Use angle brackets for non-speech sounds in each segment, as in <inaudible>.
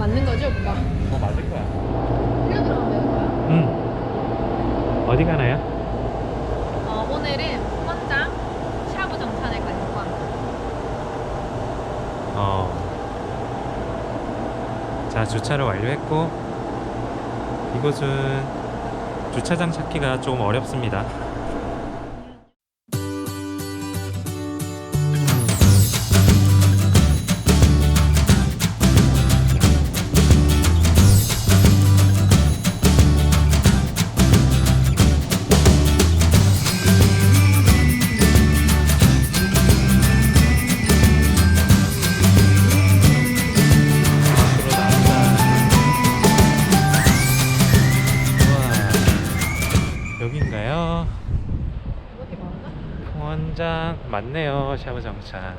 맞는 거지 오빠? 뭐 맞을 거야. 일로 들어가면 되는 거야? 응. 어디 가나요? 어, 오늘은 헌장 샤브 정산에 가려고 합니다. 어. 자, 주차를 완료했고, 이곳은 주차장 찾기가 좀 어렵습니다. 공원장 맞네요 샤브 정차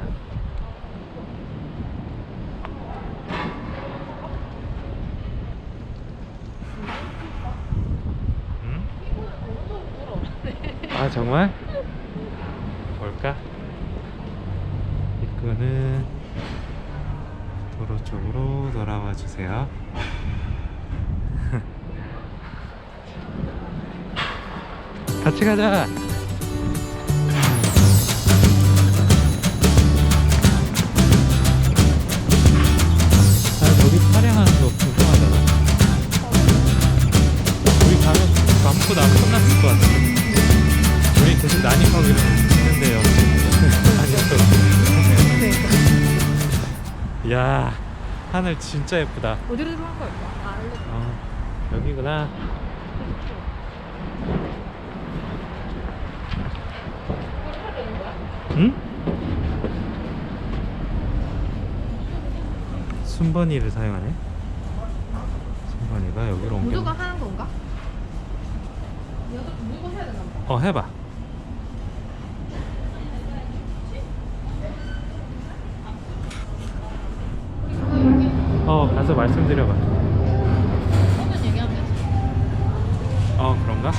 응? 아 정말? 볼까? 입구는 도로 쪽으로 돌아와 주세요 <laughs> 같이 가자 감고 나면 끝났을 것 같은데. 우리 계속 난입하기로 했는데요. <laughs> 아니었어. 야, 하늘 진짜 예쁘다. 어디로 들어간 거야 오빠? 아 알려. 어, 여기구나. 응? 순번이를 사용하네. 순번이가 여기로 옮겨. 모두가 하는 건가? 여기도 모두가 해야 되나 봐. 어, 해봐. 어, 가서 말씀드려봐. 어, 그런가?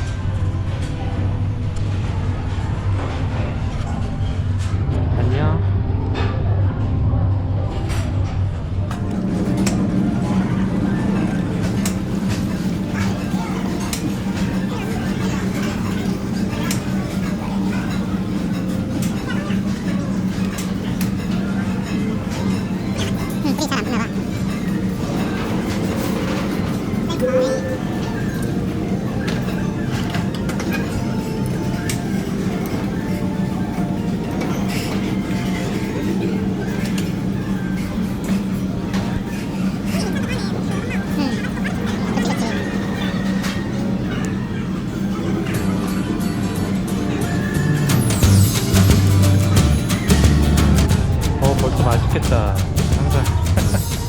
맛있겠다. 항상.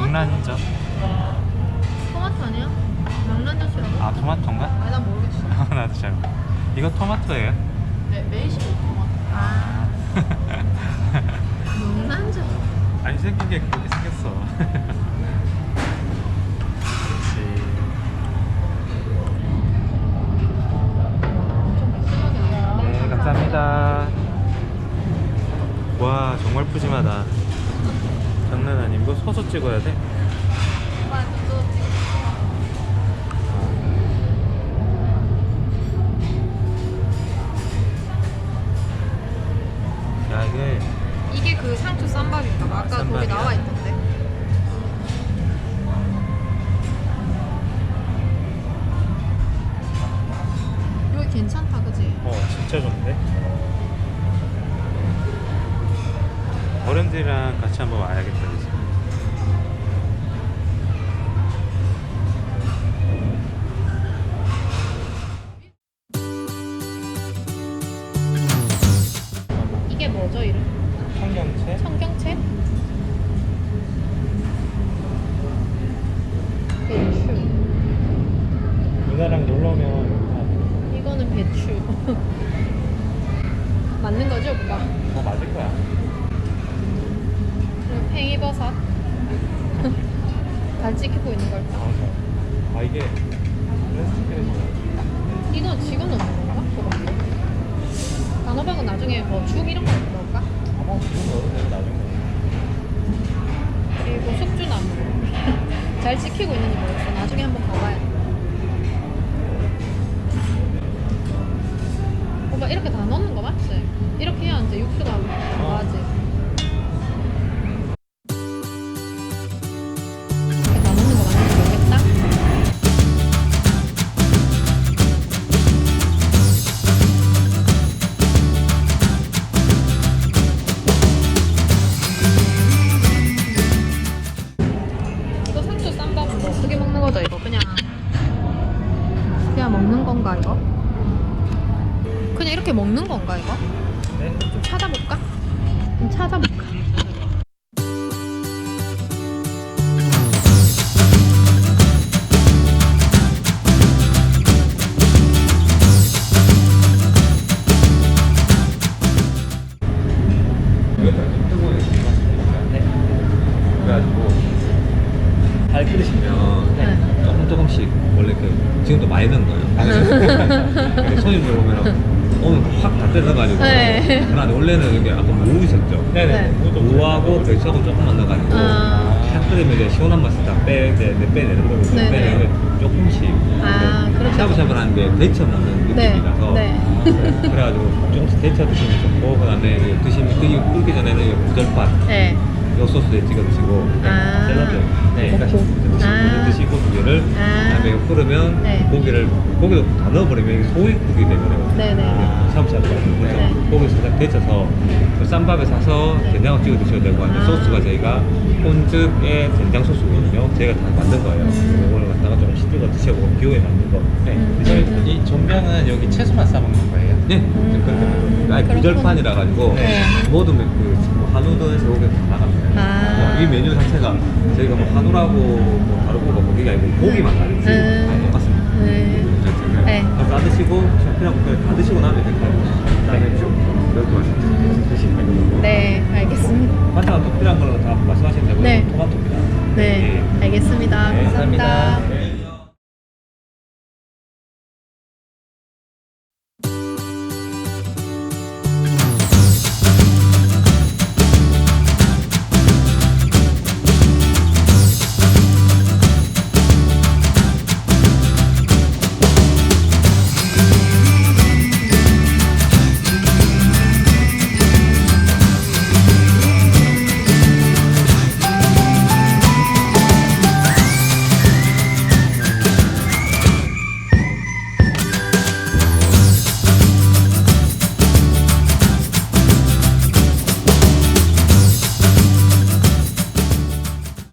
명? 명란젓. 토마토 아니야? 명란젓이라고? 아, 토마토인가? 아니 난 모르겠어. <laughs> 나도 잘. 모르- 이거 토마토예요? 네, 메이시로 토마토. 아. <laughs> 명란젓. 아니 생긴 게 그렇게 생겼어. <laughs> 찍어야 돼? 야, 이게 이게 그 상추 쌈밥인가 봐. 아까 거기 쌈밥이야? 나와 있던데. 여기 괜찮다, 그지? 어, 진짜 좋은데? 어른들이랑 같이 한번 와야겠다, 누나랑 놀러 오면 이거는 배추. <laughs> 맞는 거죠, 오빠? 더 맞을 거야. 그리고 팽이버섯. <laughs> 잘 찍히고 있는 걸까? 아 이게 레스토랑에서 이건 지금 넣는 건가? 호박도? 단호박은 나중에 뭐 죽 이런 거 넣을까? 아마 지금 넣어도 되고 나중에. 그리고 숙주나무. <laughs> 잘 지키고 있는지 모르겠어. 나중에 한번 가봐야 돼. 그냥 이렇게 먹는 건가 이거? 네. 좀 찾아볼까? 좀 찾아볼까? 네. 그래가지고 잘 끓이시면 네. 조금 조금씩 원래 그 지금도 많이 넣은 거예요. 근데 손님들 보면 뜯어가지고 네. 그런데 원래는 이게 아까 무 있었죠. 네네. 네. 무하고 배추하고 조금만 넣어가지고 아. 탁 끓이면 이제 시원한 맛을 다 빼, 내, 내 빼내는 거거든요. 네네. 빼내는 거 조금씩. 아, 그렇죠. 샤브샤브 하는데 데쳐 먹는 네. 느낌이라서 네. 그래가지고 조금씩 데쳐 드시면 좋고 그다음에 이제 드시면 끓기, 끓기 전에는 이 구절밥 네. 네. 요 소스에 찍어 드시고 아. 샐러드 네, 그러니까 드시고 아. 드시고 두 개를 아. 그다음에 이거 끓으면 네. 고기를 고기도 다 넣어버리면 이게 소익국이 되거든요. 네네. 샤브샤브 같은 거죠. 네. 고기 살짝 데쳐서 그 쌈밥에 사서 네. 된장을 찍어 드셔도 되고 아니면 아. 소스가 저희가 혼즙의 된장 소스거든요. 저희가 다 만든 거예요. 음. 이걸 갖다가 조금씩 찍어 드셔보고 기호에 맞는 거. 네. 음. 드시면 이 전병은 여기 채소만 싸먹는 거예요? 네, 음. 그렇게 먹어요. 아니 그렇군. 구절판이라 가지고 네. 모든 그뭐 한우 든 제국에 다 나갑니다. 아. 이 메뉴 자체가 저희가 뭐 한우라고 뭐 다르고 뭐 고기가 아니고 고기만 다르지 음. 다 똑같습니다. 네. 메뉴 자체가. 네. 다 드시고 샴피랑 다 드시고 나면 될까요? 그다음에 이렇게 드시면. 네, 알겠습니다. 반찬 또 필요한 거는 다 말씀하시면 되고 네. 토마토입니다. 네, 알겠습니다. 네, 감사합니다. 감사합니다. 네.